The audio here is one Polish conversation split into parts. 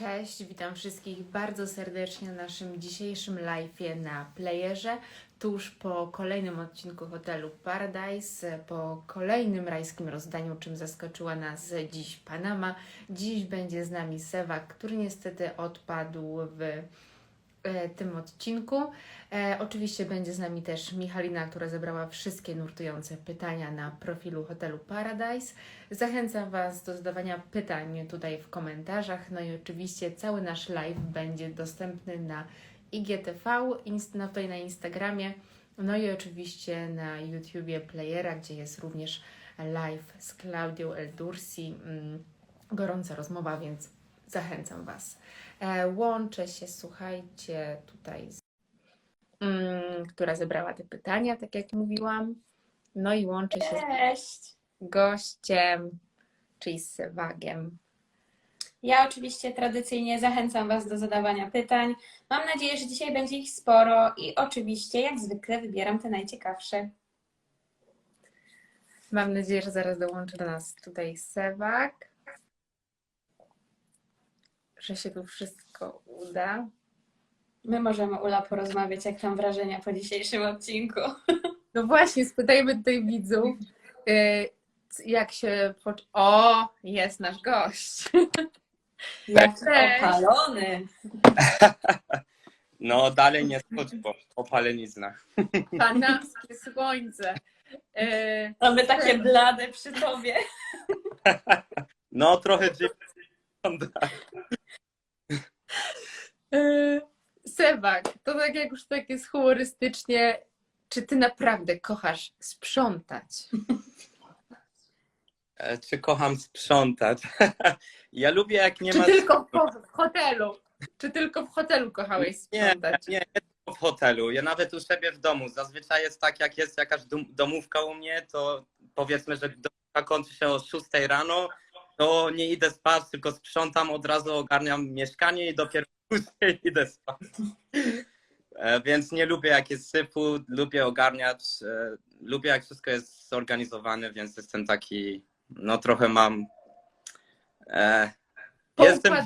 Cześć, witam wszystkich bardzo serdecznie na naszym dzisiejszym live'ie na playerze. Tuż po kolejnym odcinku hotelu Paradise, po kolejnym rajskim rozdaniu, czym zaskoczyła nas dziś Panama. Dziś będzie z nami Sewak, który niestety odpadł w tym odcinku. E, oczywiście będzie z nami też Michalina, która zebrała wszystkie nurtujące pytania na profilu hotelu Paradise. Zachęcam Was do zadawania pytań tutaj w komentarzach. No i oczywiście cały nasz live będzie dostępny na IGTV, inst- no tutaj na Instagramie, no i oczywiście na YouTubie Playera, gdzie jest również live z Klaudią Eldursi. Mm, Gorąca rozmowa, więc zachęcam Was. E, Łączę się, słuchajcie, tutaj z mm, która zebrała te pytania, tak jak mówiłam. No i łączę się Cześć! z gościem, czyli z Sewagiem. Ja oczywiście tradycyjnie zachęcam Was do zadawania pytań. Mam nadzieję, że dzisiaj będzie ich sporo i oczywiście, jak zwykle, wybieram te najciekawsze. Mam nadzieję, że zaraz dołączy do nas tutaj Sewak. Że się tu wszystko uda. My możemy, Ula, porozmawiać, jak tam wrażenia po dzisiejszym odcinku. No właśnie, spytajmy tutaj widzów, y, jak się. Pocz- o, jest nasz gość. Jak opalony! No dalej nie spoczyło, opalenizna. Panamskie słońce. Y, Mamy takie blade przy Tobie. No trochę dziwnie wygląda. y, Sewak, to tak jak już tak jest humorystycznie, czy ty naprawdę kochasz sprzątać? E, Czy kocham sprzątać? Ja lubię jak nie Czy ma... tylko w, w hotelu? Czy tylko w hotelu kochałeś Nie, sprzątać? nie, nie tylko w hotelu. Ja nawet u siebie w domu. Zazwyczaj jest tak, jak jest jakaś dom- domówka u mnie, to powiedzmy, że domówka kończy się o 6 rano, to nie idę spać, tylko sprzątam, od razu ogarniam mieszkanie i dopiero później idę spać. E, Więc nie lubię jak jest syfu, lubię ogarniać, e, lubię jak wszystko jest zorganizowane, więc jestem taki, no trochę mam... E, jestem.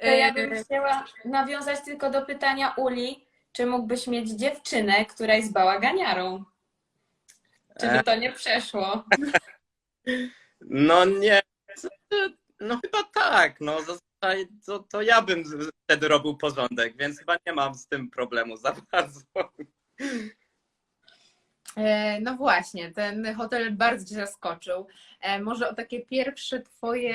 To ja bym chciała nawiązać tylko do pytania Uli, czy mógłbyś mieć dziewczynę, która jest bałaganiarą? Czy by to nie przeszło? No nie, no chyba tak, no zazwyczaj to, to ja bym wtedy robił porządek, więc chyba nie mam z tym problemu za bardzo. E, No właśnie, ten hotel bardzo Cię zaskoczył. E, Może o takie pierwsze Twoje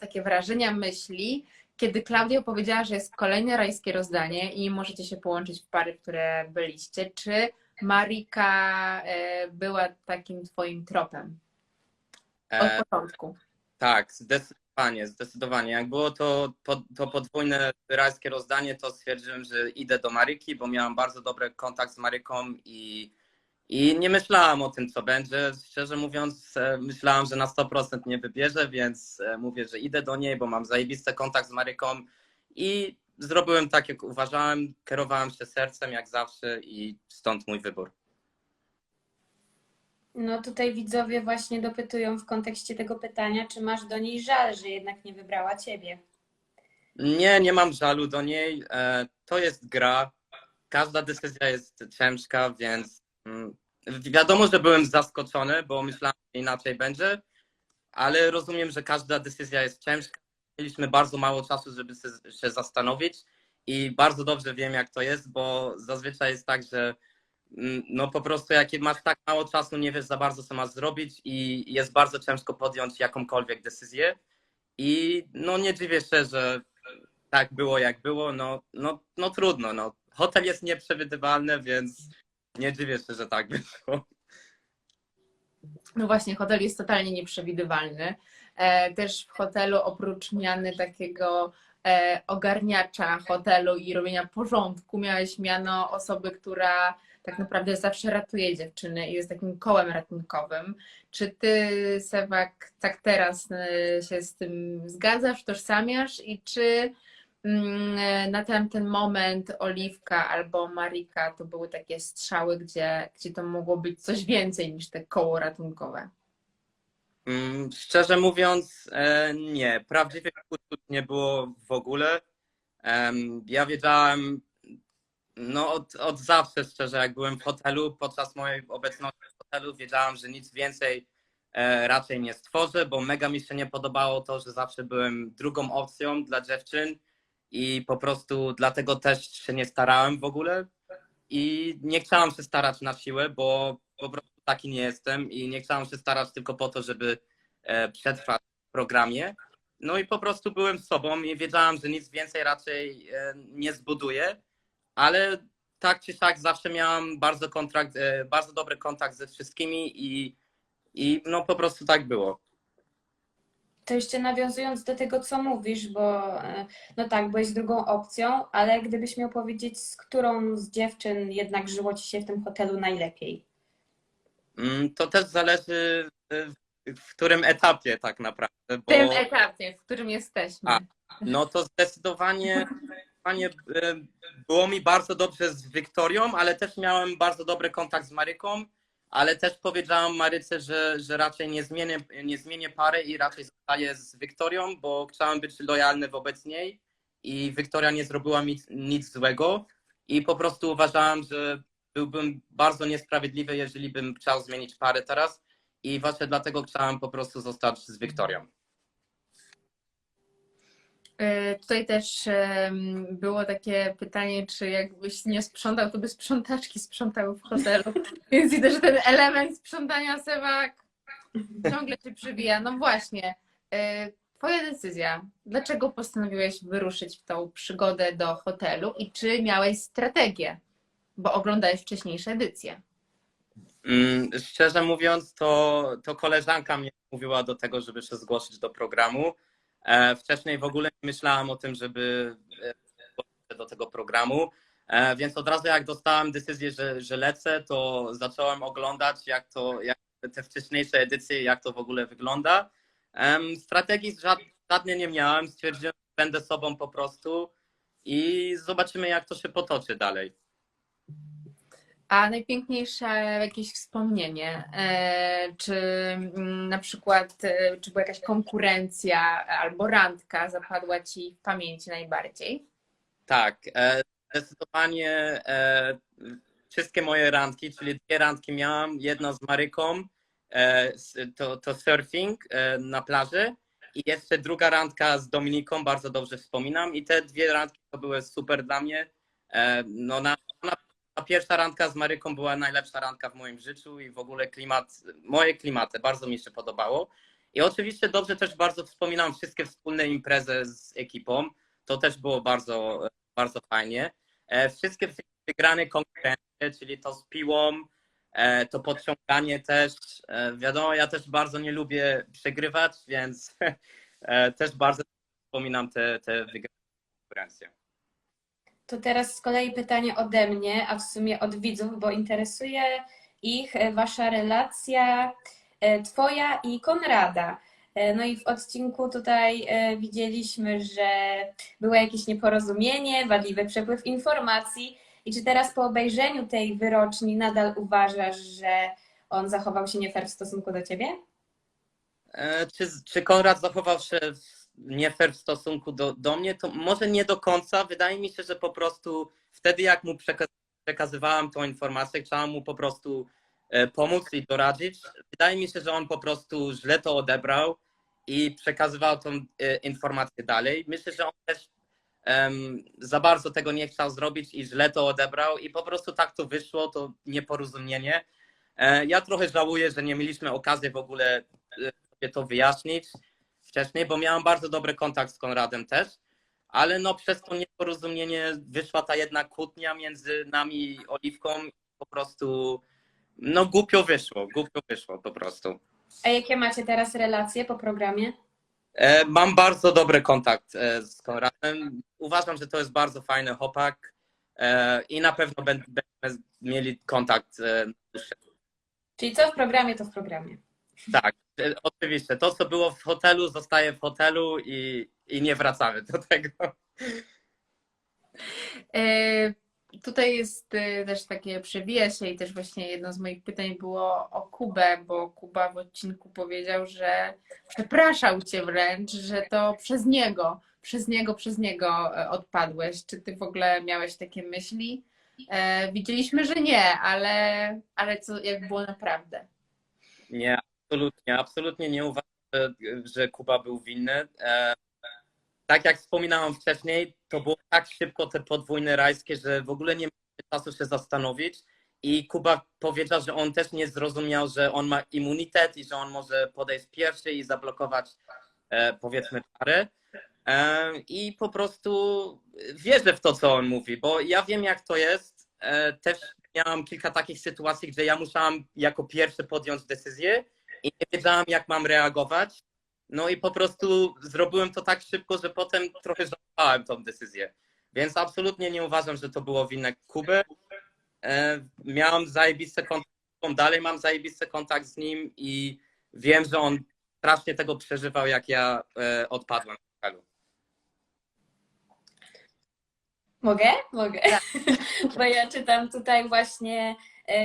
takie wrażenia, myśli, kiedy Klaudia powiedziała, że jest kolejne rajskie rozdanie i możecie się połączyć w pary, które byliście. Czy Marika e, była takim Twoim tropem od E, początku? tak, zdecydowanie, zdecydowanie. Jak było to, to, to podwójne rajskie rozdanie, to stwierdziłem, że idę do Maryki, bo miałam bardzo dobry kontakt z Maryką i, i nie myślałam o tym, co będzie. Szczerze mówiąc, e, myślałam, że na 100% nie wybierze, więc e, mówię, że idę do niej, bo mam zajebisty kontakt z Maryką i zrobiłem tak, jak uważałem, kierowałem się sercem jak zawsze i stąd mój wybór. No tutaj widzowie właśnie dopytują w kontekście tego pytania, czy masz do niej żal, że jednak nie wybrała ciebie. Nie, nie mam żalu do niej. E, To jest gra. Każda decyzja jest ciężka, więc mm, wiadomo, że byłem zaskoczony, bo myślałem, że inaczej będzie, ale rozumiem, że każda decyzja jest ciężka. Mieliśmy bardzo mało czasu, żeby se- się zastanowić i bardzo dobrze wiem, jak to jest, bo zazwyczaj jest tak, że mm, no po prostu jak masz tak mało czasu, nie wiesz za bardzo, co masz zrobić i jest bardzo ciężko podjąć jakąkolwiek decyzję. I no nie dziwię się, że tak było jak było, no, no, no trudno. No. Hotel jest nieprzewidywalny, więc nie dziwię się, że tak wyszło. No właśnie, hotel jest totalnie nieprzewidywalny. E, Też w hotelu oprócz miany takiego e, ogarniacza hotelu i robienia porządku, miałeś miano osoby, która tak naprawdę zawsze ratuje dziewczyny i jest takim kołem ratunkowym. Czy ty, Sewak, tak teraz e, się z tym zgadzasz, tożsamiasz i czy mm, na tamten moment Oliwka albo Marika to były takie strzały, gdzie, gdzie to mogło być coś więcej niż te koło ratunkowe? Mm, Szczerze mówiąc, e, nie. Prawdziwych uczuć nie było w ogóle. Ja wiedziałem, no od, od zawsze szczerze, jak byłem w hotelu, podczas mojej obecności w hotelu, wiedziałem, że nic więcej e, raczej nie stworzę, bo mega mi się nie podobało to, że zawsze byłem drugą opcją dla dziewczyn i po prostu dlatego też się nie starałem w ogóle i nie chciałem się starać na siłę, bo po prostu taki nie jestem i nie chciałem się starać tylko po to, żeby e, przetrwać w programie. No i po prostu byłem sobą i wiedziałem, że nic więcej raczej e, nie zbuduję, ale tak czy siak zawsze miałem bardzo, kontrakt, e, bardzo dobry kontakt ze wszystkimi i, i no po prostu tak było. To jeszcze nawiązując do tego, co mówisz, bo no tak, byłeś drugą opcją, ale gdybyś miał powiedzieć, z którą z dziewczyn jednak żyło ci się w tym hotelu najlepiej? Mm, To też zależy e, w którym etapie tak naprawdę. W Bo... tym etapie, w którym jesteśmy. A. No to zdecydowanie zdecydowanie, e, było mi bardzo dobrze z Wiktorią, ale też miałem bardzo dobry kontakt z Maryką, ale też powiedziałam Maryce, że, że raczej nie zmienię, nie zmienię pary i raczej zostaję z Wiktorią, bo chciałem być lojalny wobec niej i Wiktoria nie zrobiła mi nic złego i po prostu uważałem, że byłbym bardzo niesprawiedliwy, jeżeli bym chciał zmienić parę teraz i właśnie dlatego chciałem po prostu zostać z Wiktorią. E, Tutaj też było takie pytanie, czy jakbyś nie sprzątał, to by sprzątaczki sprzątały w hotelu. Więc widzę, że ten element sprzątania Sewak ciągle się przywija. No właśnie, e, twoja decyzja. Dlaczego postanowiłeś wyruszyć w tą przygodę do hotelu i czy miałeś strategię? Bo oglądałeś wcześniejsze edycje. Mm, Szczerze mówiąc, to, to koleżanka mnie mówiła do tego, żeby się zgłosić do programu. E, Wcześniej w ogóle nie myślałam o tym, żeby e, do tego programu. E, Więc od razu jak dostałem decyzję, że, że lecę, to zacząłem oglądać, jak to, jak te wcześniejsze edycje, jak to w ogóle wygląda. Strategii żad- żadnej nie miałem. Stwierdziłem, że będę sobą po prostu i zobaczymy, jak to się potoczy dalej. A najpiękniejsze jakieś wspomnienie, e, czy mm, na przykład, e, czy była jakaś konkurencja albo randka zapadła Ci w pamięci najbardziej? Tak, e, zdecydowanie e, wszystkie moje randki, czyli dwie randki miałam, jedna z Maryką, e, to, to surfing e, na plaży i jeszcze druga randka z Dominiką, bardzo dobrze wspominam i te dwie randki to były super dla mnie. E, no na, na pierwsza randka z Maryką była najlepsza randka w moim życiu i w ogóle klimat, moje klimaty, bardzo mi się podobało. I oczywiście dobrze też bardzo wspominam wszystkie wspólne imprezy z ekipą, to też było bardzo, bardzo fajnie. E, Wszystkie wygrane konkurencje, czyli to z piłą, e, to podciąganie też. E, Wiadomo, ja też bardzo nie lubię przegrywać, więc też bardzo wspominam te, te wygrane konkurencje. To teraz z kolei pytanie ode mnie, a w sumie od widzów, bo interesuje ich e, wasza relacja, e, twoja i Konrada. E, No i w odcinku tutaj widzieliśmy, że było jakieś nieporozumienie, wadliwy przepływ informacji. I czy teraz po obejrzeniu tej wyroczni nadal uważasz, że on zachował się nie fair w stosunku do ciebie? Czy, czy Konrad zachował się w- nie fair w stosunku do, do mnie? To może nie do końca. Wydaje mi się, że po prostu wtedy, jak mu przeka- przekazywałem tą informację, chciałem mu po prostu e, pomóc i doradzić. Wydaje mi się, że on po prostu źle to odebrał i przekazywał tą e, informację dalej. Myślę, że on też em, za bardzo tego nie chciał zrobić i źle to odebrał i po prostu tak to wyszło, to nieporozumienie. E, Ja trochę żałuję, że nie mieliśmy okazji w ogóle sobie to wyjaśnić wcześniej, bo miałem bardzo dobry kontakt z Konradem też, ale no przez to nieporozumienie wyszła ta jedna kłótnia między nami i Oliwką i po prostu no głupio wyszło, głupio wyszło po prostu. A jakie macie teraz relacje po programie? E, Mam bardzo dobry kontakt e, z Konradem. Uważam, że to jest bardzo fajny chłopak e, i na pewno będ- będziemy mieli kontakt e. Czyli co w programie, to w programie. Tak, oczywiście. To, co było w hotelu, zostaje w hotelu i, i nie wracamy do tego. E, tutaj jest y, też takie, przewija się i też właśnie jedno z moich pytań było o Kubę, bo Kuba w odcinku powiedział, że przepraszał cię wręcz, że to przez niego, przez niego, przez niego e, odpadłeś. Czy ty w ogóle miałeś takie myśli? E, widzieliśmy, że nie, ale, ale co, jak było naprawdę? Nie, absolutnie, absolutnie nie uważam, że, że Kuba był winny. E, tak jak wspominałem wcześniej, to było tak szybko te podwójne rajskie, że w ogóle nie miałem czasu się zastanowić. I Kuba powiedział, że on też nie zrozumiał, że on ma immunitet i że on może podejść pierwszy i zablokować e, powiedzmy parę. E, I po prostu wierzę w to, co on mówi, bo ja wiem, jak to jest. E, też miałam kilka takich sytuacji, gdzie ja musiałam jako pierwszy podjąć decyzję i nie wiedziałam, jak mam reagować. No i po prostu zrobiłem to tak szybko, że potem trochę żałowałem tą decyzję. Więc absolutnie nie uważam, że to było winne Kuby. E, miałam zajebisty kontakt, dalej mam zajebisty kontakt z nim i wiem, że on strasznie tego przeżywał, jak ja e, odpadłem z hotelu. Mogę? Mogę. Bo ja czytam tutaj właśnie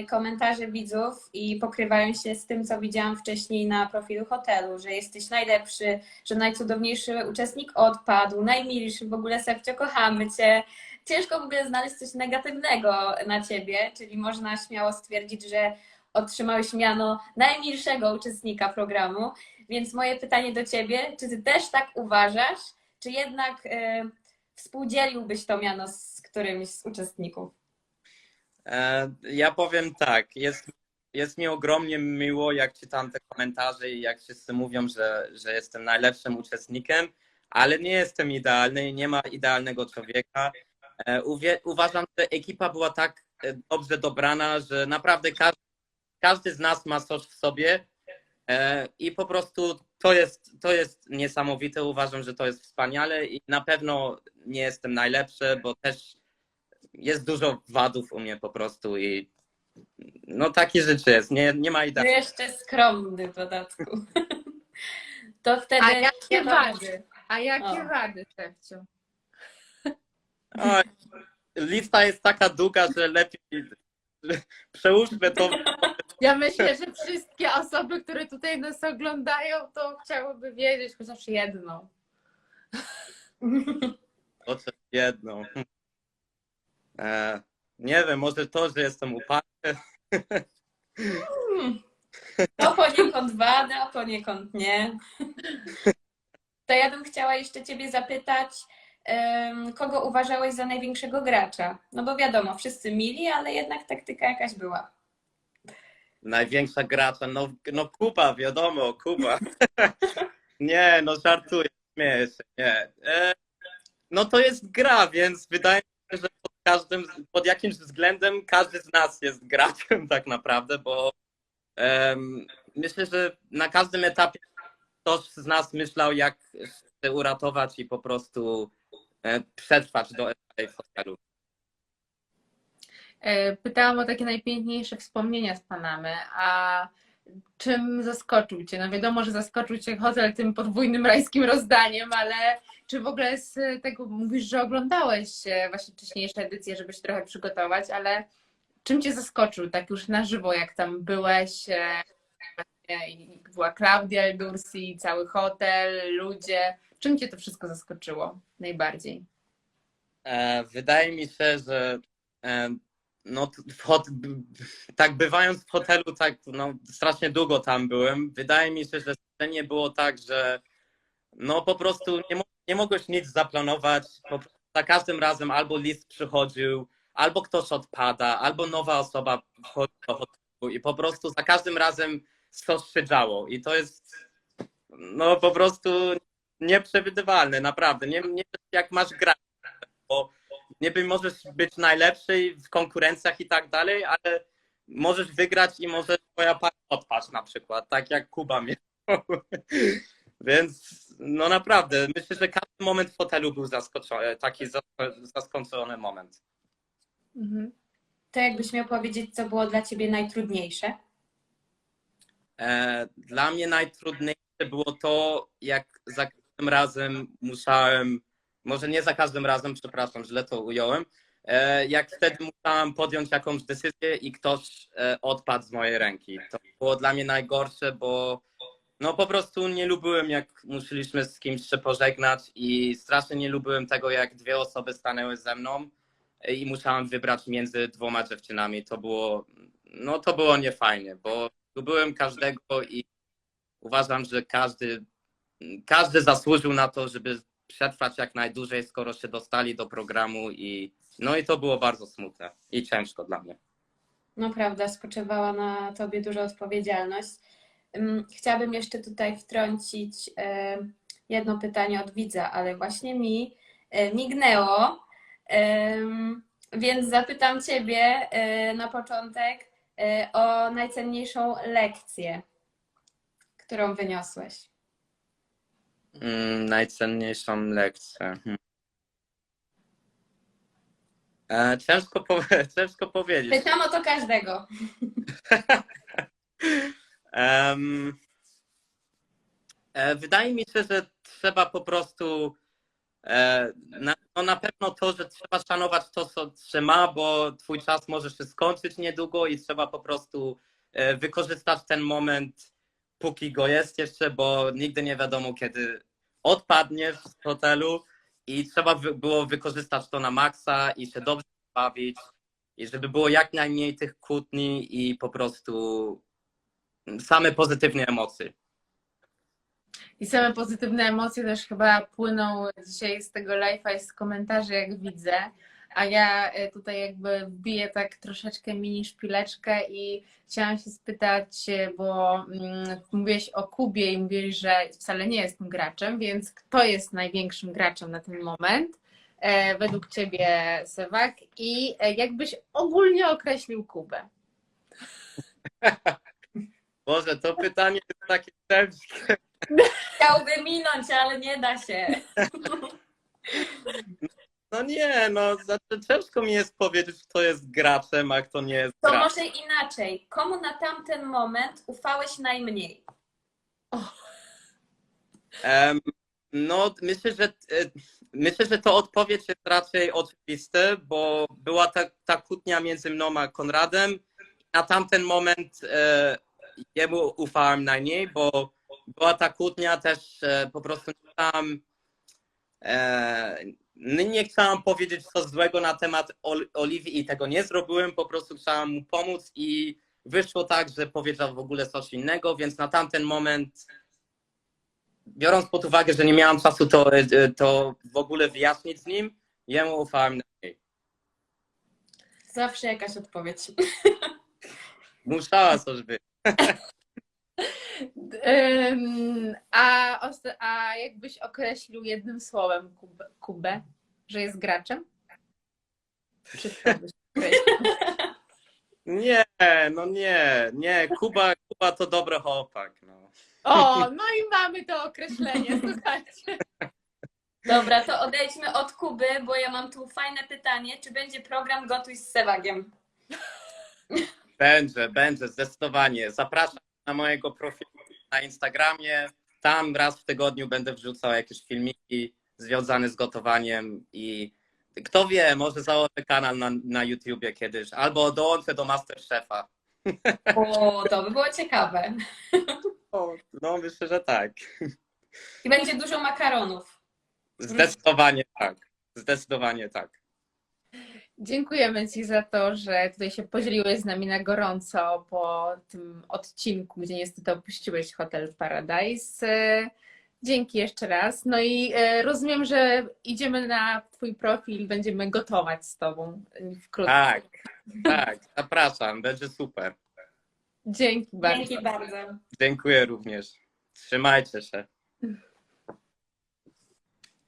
komentarze widzów i pokrywają się z tym, co widziałam wcześniej na profilu hotelu, że jesteś najlepszy, że najcudowniejszy uczestnik odpadł, najmilszy, w ogóle Sefcio, kochamy Cię. Ciężko w ogóle znaleźć coś negatywnego na Ciebie, czyli można śmiało stwierdzić, że otrzymałeś miano najmilszego uczestnika programu. Więc moje pytanie do Ciebie, czy Ty też tak uważasz, czy jednak e, współdzieliłbyś to miano z którymś z uczestników? E, Ja powiem tak, jest, jest mi ogromnie miło, jak czytam te komentarze i jak wszyscy mówią, że, że jestem najlepszym uczestnikiem, ale nie jestem idealny i nie ma idealnego człowieka. E, Uwie, uważam, że ekipa była tak e, dobrze dobrana, że naprawdę każdy, każdy z nas ma coś w sobie i po prostu to jest, to jest niesamowite. Uważam, że to jest wspaniale i na pewno nie jestem najlepszy, bo też jest dużo wadów u mnie po prostu i no takie rzeczy jest, nie, nie ma No idealnie. jeszcze skromny w dodatku. To wtedy. A jakie wady? A jakie O. wady, Stefciu? Oj, lista jest taka długa, że lepiej przełóżmy to. Ja myślę, że wszystkie osoby, które tutaj nas oglądają, to chciałyby wiedzieć chociaż jedną. Chociaż jedną. E, nie wiem, może to, że jestem uparty. To poniekąd wada, poniekąd nie. To ja bym chciała jeszcze Ciebie zapytać, kogo uważałeś za największego gracza? No bo wiadomo, wszyscy mili, ale jednak taktyka jakaś była. Największa gracza, no, no Kuba, wiadomo, Kuba. nie, no żartuję, śmieję się, nie. E, no to jest gra, więc wydaje mi się, że każdym, pod jakimś względem każdy z nas jest graczem tak naprawdę, bo em, myślę, że na każdym etapie ktoś z nas myślał, jak się uratować i po prostu e, przetrwać do w hotelu. Pytałam o takie najpiękniejsze wspomnienia z Panamy, a czym zaskoczył Cię? No wiadomo, że zaskoczył Cię hotel tym podwójnym rajskim rozdaniem, ale czy w ogóle z tego mówisz, że oglądałeś e, właśnie wcześniejsze edycje, żeby się trochę przygotować, ale czym Cię zaskoczył tak już na żywo, jak tam byłeś? e, Była Klaudia Eldursi, cały hotel, ludzie. Czym Cię to wszystko zaskoczyło najbardziej? E, Wydaje mi się, że no, hot, tak bywając w hotelu, tak no, strasznie długo tam byłem. Wydaje mi się, że nie było tak, że no po prostu nie, nie mogłeś nic zaplanować. Za każdym razem albo list przychodził, albo ktoś odpada, albo nowa osoba wchodzi do hotelu i po prostu za każdym razem coś się działo. I to jest no po prostu nieprzewidywalne, naprawdę. Nie, nie jak masz grać bo niby możesz być najlepszy w konkurencjach i tak dalej, ale możesz wygrać i może twoja para odpaść na przykład, tak jak Kuba miał. Więc no naprawdę, myślę, że każdy moment w hotelu był zaskoczony, taki zas- zaskoczony moment. Mhm. To jakbyś miał powiedzieć, co było dla Ciebie najtrudniejsze? E, Dla mnie najtrudniejsze było to, jak za każdym razem musiałem, może nie za każdym razem, przepraszam, źle to ująłem, e, jak wtedy musiałam podjąć jakąś decyzję i ktoś e, odpadł z mojej ręki. To było dla mnie najgorsze, bo no po prostu nie lubiłem, jak musieliśmy z kimś się pożegnać i strasznie nie lubiłem tego, jak dwie osoby stanęły ze mną e, i musiałem wybrać między dwoma dziewczynami. To było, no to było niefajnie, bo lubiłem każdego i uważam, że każdy, każdy zasłużył na to, żeby przetrwać jak najdłużej, skoro się dostali do programu i no i to było bardzo smutne i ciężko dla mnie. No prawda, spoczywała na tobie duża odpowiedzialność. Ym, Chciałabym jeszcze tutaj wtrącić e, jedno pytanie od widza, ale właśnie mi e, mignęło, więc zapytam ciebie e, na początek o najcenniejszą lekcję, którą wyniosłeś. Mm, najcenniejszą lekcję. Hmm. E, ciężko, powie- ciężko powiedzieć. Pytam o to każdego. Em, e, wydaje mi się, że trzeba po prostu e, na, no na pewno to, że trzeba szanować to, co się ma, bo twój czas może się skończyć niedługo i trzeba po prostu e, wykorzystać ten moment, póki go jest jeszcze, bo nigdy nie wiadomo, kiedy odpadniesz z hotelu i trzeba było wykorzystać to na maksa i się dobrze bawić i żeby było jak najmniej tych kłótni i po prostu same pozytywne emocje. I same pozytywne emocje też chyba płyną dzisiaj z tego live'a i z komentarzy, jak widzę. A ja e, tutaj jakby wbiję tak troszeczkę mini szpileczkę i chciałam się spytać, e, bo mm, mówiłeś o Kubie i mówiłeś, że wcale nie jest tym graczem, więc kto jest największym graczem na ten moment? E, według Ciebie, Sewak, i jakbyś ogólnie określił Kubę? Boże, to pytanie jest takie ciężkie. Chciałby minąć, ale nie da się. No nie, no znaczy ciężko mi jest powiedzieć, kto jest graczem, a kto nie jest To graczem. może inaczej. Komu na tamten moment ufałeś najmniej? Em, no myślę, że e, myślę, że to odpowiedź jest raczej oczywista, bo była ta, ta kłótnia między mną a Konradem. Na tamten moment e, jemu ufałem najmniej, bo była ta kłótnia też e, po prostu nie chciałam, e, nie chciałam powiedzieć coś złego na temat Ol- Oliwii i tego nie zrobiłem, po prostu chciałam mu pomóc i wyszło tak, że powiedział w ogóle coś innego, więc na tamten moment biorąc pod uwagę, że nie miałam czasu to, e, to w ogóle wyjaśnić z nim, jemu ufałem najmniej. Zawsze jakaś odpowiedź. Musiała coś być. A, a jakbyś określił jednym słowem Kubę, Kubę że jest graczem? Czy to byś określił? Nie, no nie, nie, Kuba, Kuba to dobry chłopak. No. O, no i mamy to określenie, słuchajcie. Dobra, to odejdźmy od Kuby, bo ja mam tu fajne pytanie. Czy będzie program Gotuj z Sewagiem? Będzie, będzie, zdecydowanie. Zapraszam na mojego profilu na Instagramie. Tam raz w tygodniu będę wrzucał jakieś filmiki związane z gotowaniem i kto wie, może założę kanał na, na YouTubie kiedyś, albo dołączę do Masterchefa. O, to by było ciekawe. O, no myślę, że tak. I będzie dużo makaronów. Zdecydowanie tak. Zdecydowanie tak. Dziękujemy Ci za to, że tutaj się podzieliłeś z nami na gorąco po tym odcinku, gdzie niestety opuściłeś Hotel Paradise. E, Dzięki jeszcze raz. No i e, rozumiem, że idziemy na Twój profil, będziemy gotować z Tobą wkrótce. Tak, tak, zapraszam, będzie super. Dzięki bardzo. Dzięki bardzo. Dziękuję również. Trzymajcie się.